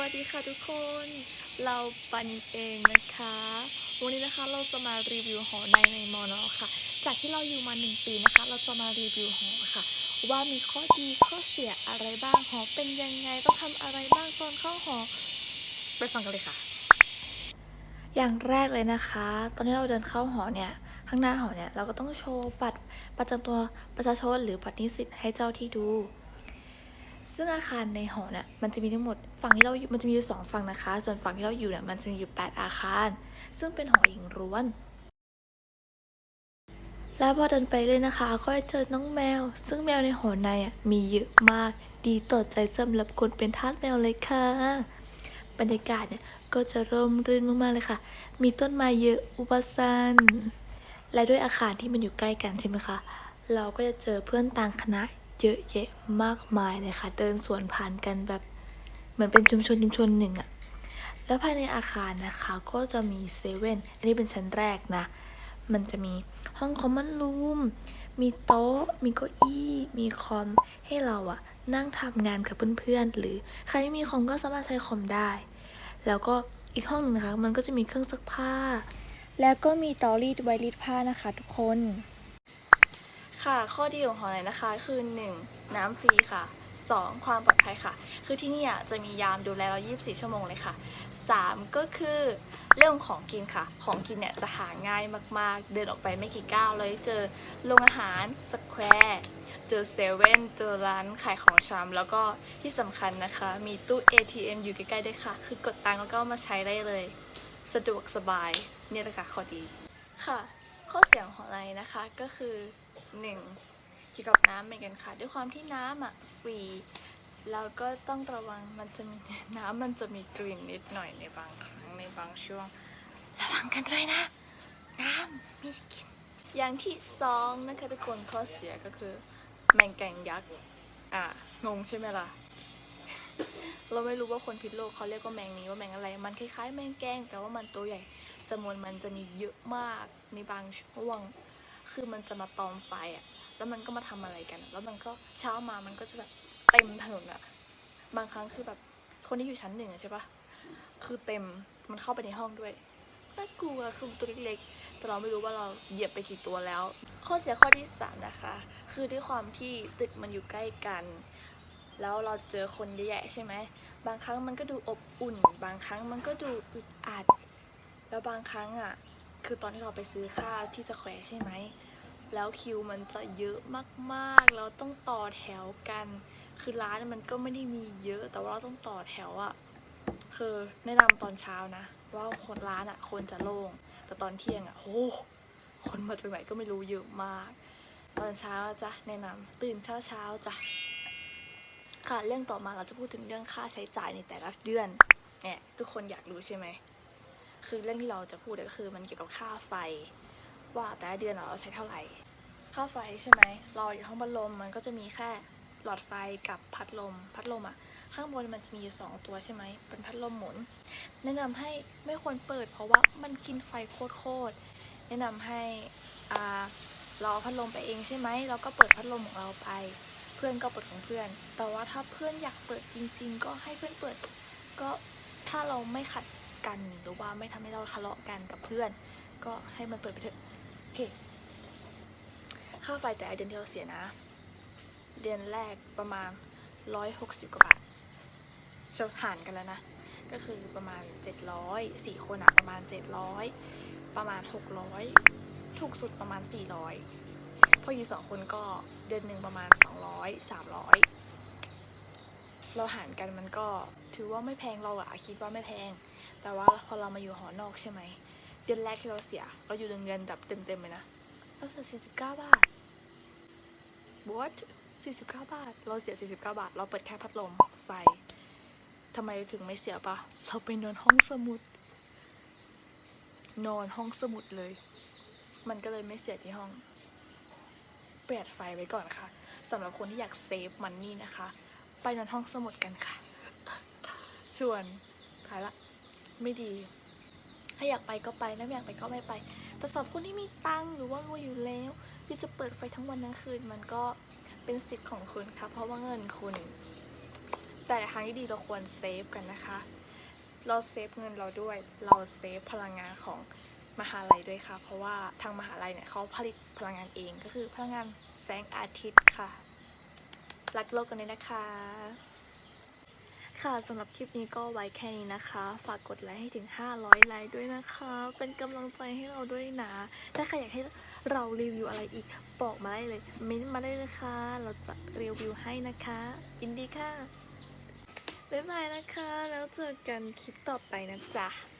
วัสดีค่ะทุกคน เราปันเองนะคะ วันนี้นะคะเราจะมารีวิวหอในในมอนอค่ะ จากที่เราอยู่มาหนึ่งปีนะคะ เราจะมารีวิวหอค่ะ ว่ามีข้อดีข้อเสียอะไรบ้างหอเป็นยังไงต้องทำอะไรบ้างตอนเข้าหอไปฟังกันเลยค่ะ อย่างแรกเลยนะคะ ตอนที่เราเดินเข้าหอเนี่ยข้างหน้าหอเนี่ยเราก็ต้องโชว์บัตรประจำตัวประชาชนหรือบัตรนิสิตให้เจ้าที่ดู ซึ่งอาคารในหอเนี่ยมันจะมีทั้งหมดฝั่งที่เราอยู่มันจะมีอยู่สองฝั่งนะคะ ส่วนฝั่งที่เราอยู่เนี่ยมันจะมีอยู่ 8 อาคาร ซึ่งเป็นหอหญิงล้วน แล้วพอเดินไปเลยนะคะ ก็จะเจอน้องแมว ซึ่งแมวในหอในอะมีเยอะมากดีต่อใจสำหรับคนเป็นทาสแมวเลยค่ะ บรรยากาศเนี่ยก็จะร่มรื่นมากๆเลยค่ะ มีต้นไม้เยอะอุปสันและด้วยอาคารที่มันอยู่ใกล้กันใช่ไหมคะ เราก็จะเจอเพื่อนต่างคณะ เยอะแยะมากมายเลยค่ะ เดินสวนผ่านกันแบบเหมือนเป็นชุมชนชุมชนหนึ่งอะแล้วภายในอาคารนะคะก็จะมีเซเว่นอันนี้เป็นชั้นแรกนะ มันจะมีห้องคอมมอนรูมมีโต๊ะ มีเก้าอี้ มีคอมให้เราอะนั่งทำงานกับเพื่อนๆ หรือใครไม่มีคอมก็สามารถใช้คอมได้ แล้วก็อีกห้องหนึงนะคะ มันก็จะมีเครื่องซักผ้า แล้วก็มีเตอรีดไวรีดผ้านะคะทุกคน ค่ะ ข้อดีของหอในนะคะคือ 1. น้ำฟรีค่ะ 2. ความปลอดภัยค่ะ คือที่นี่อะจะมียามดูแลเรา 24 ชั่วโมงเลยค่ะ 3. ก็คือเรื่องของกินค่ะ ของกินเนี่ยจะหาง่ายมากๆ เดินออกไปไม่กี่ก้าวเลยเจอโรงอาหารสแควร์เจอเซเว่นเจอร้านขายของชำแล้วก็ที่สำคัญนะคะ มีตู้ ATM อยู่ใกล้ๆด้วยค่ะ คือกดตังค์แล้วก็ามาใช้ได้เลย สะดวกสบายเนี่ยแหละค่ะข้อดีค่ะ ข้อเสียของหอในนะคะก็คือ 1. เกี่ยวกับน้ำเหมือนกันค่ะ ด้วยความที่น้ำอะฟรีแล้วก็ต้องระวังมันจะมีน้ำมันจะมีกลิ่นนิดหน่อยในบางครั้งในบางช่วง ระวังกันด้วยนะ น้ำมีกลิ่นอย่างที่สองนะคะทุกคนข้อเสียก็คือ แมงแกงยักษ์อะงงใช่ไหมล่ะเราไม่รู้ว่าคนพิษโลกเขาเรียกว่าแมงนี้ว่าแมงอะไร มันคล้ายๆ แมงแกงแต่ว่ามันตัวใหญ่จำนวนมันจะมีเยอะมากในบางช่วง คือมันจะมาตอมไฟอะ แล้วมันก็มาทำอะไรกัน แล้วมันก็เช้ามามันก็จะแบบเต็มถนนอะ บางครั้งคือแบบคนที่อยู่ชั้นหนึ่งอะใช่ปะคือเต็มมันเข้าไปในห้องด้วยน่ากลัวคือตัวเล็กๆ แต่เราไม่รู้ว่าเราเหยียบไปกี่ตัวแล้ว ข้อเสียข้อที่สามนะคะ คือด้วยความที่ตึกมันอยู่ใกล้กัน แล้วเราจะเจอคนเยอะแยะใช่ไหม บางครั้งมันก็ดูอบอุ่น บางครั้งมันก็ดูอึดอัด แล้วบางครั้งอะ คือตอนที่เราไปซื้อข้าวที่สแควร์ใช่ไหม แล้วคิวมันจะเยอะมากๆเราต้องต่อแถวกัน คือร้านมันก็ไม่ได้มีเยอะ แต่ว่าเราต้องต่อแถวอะ่ะ คือแนะนำตอนเช้านะ ว่าคนร้านอะ่ะคนจะโล่ง แต่ตอนเที่ยงอะ่ะโอ้คนมาจากไหนก็ไม่รู้เยอะมาก ตอนเช้าจ้ะแนะนำตื่นเช้าเช้าๆจ้ะค่ะเรื่องต่อมาเราจะพูดถึงเรื่องค่าใช้จ่ายในแต่ละเดือนเนี่ยทุกคนอยากรู้ใช่ไหม คือเรื่องที่เราจะพูดก็คือมันเกี่ยวกับค่าไฟ ว่าแต่ละเดือนเราใช้เท่าไหร่ ค่าไฟใช่ไหมเรออยู่ห้องพัดลมมันก็จะมีแค่หลอดไฟกับพัดลม พัดลมอะข้างบนมันจะมีอยู่สองตัวใช่ไหมเป็นพัดลมหมุน แนะนำให้ไม่ควรเปิด เพราะว่ามันกินไฟโคตรๆแนะนำให้อ่าเราเอาพัดลมไปเองใช่ไหมเราก็เปิดพัดลมของเราไป เพื่อนก็เปิดของเพื่อน แต่ว่าถ้าเพื่อนอยากเปิดจริง ๆ ก็ให้เพื่อนเปิด ก็ถ้าเราไม่ขัด กันหรือว่าไม่ทำให้เราทะเลาะกันกับเพื่อน ก็ให้มันเปิดไปเถอะโอเคค่าไฟแต่เดือนที่เราเสียนะ เดือนแรกประมาณ 160 กว่าบาทจะหารกันแล้วนะ ก็คือประมาณ 700 4 คนอะประมาณ 700 ประมาณ 600 ถูกสุดประมาณ 400พออยู่สองคนก็เดือนหนึ่งประมาณ 200 300 เราหารกันมันก็ถือว่าไม่แพงเราอะคิดว่าไม่แพง แต่ว่าพอเรามาอยู่หอนอกใช่ไหม เดือนแรกที่เราเสีย เราอยู่เดือนเดือนแบบเต็มๆเลยนะ เราเสีย49 บาท what 49 บาท เราเสีย 49 บาท เราเปิดแค่พัดลมไฟทำไมถึงไม่เสียปะ เราไปนอนห้องสมุด นอนห้องสมุดเลย มันก็เลยไม่เสียที่ห้องประหยัดไฟไว้ก่อนค่ะสำหรับคนที่อยากเซฟมันนี่นะคะ ไปนอนห้องสมุดกันค่ะ ส่วนขายละ ไม่ดี ถ้าอยากไปก็ไปถ้าไม่อยากไปก็ไม่ไป แต่สำหรับคนที่มีตังหรือว่ารวยอยู่แล้วที่จะเปิดไฟทั้งวันทั้งคืน มันก็เป็นสิทธิ์ของคุณค่ะเพราะว่าเงินคุณ แต่ทางที่ดีเราควรเซฟกันนะคะ เราเซฟเงินเราด้วย เราเซฟพลังงานของมหาลัยด้วยค่ะ เพราะว่าทางมหาลัยเนี่ยเขาผลิตพลังงานเองก็คือพลังงานแสงอาทิตย์ค่ะ รักโลกกันเลยนะคะ ค่ะสำหรับคลิปนี้ก็ไว้แค่นี้นะคะ ฝากกดไลค์ให้ถึง 500 ไลค์ด้วยนะคะ เป็นกำลังใจให้เราด้วยนะ ถ้าใครอยากให้เรารีวิวอะไรอีก บอกมาได้เลย เม้นมาได้เลยค่ะ เราจะรีวิวให้นะคะยินดีค่ะ บ๊ายบายนะคะ แล้วเจอกันคลิปต่อไปนะจ๊ะ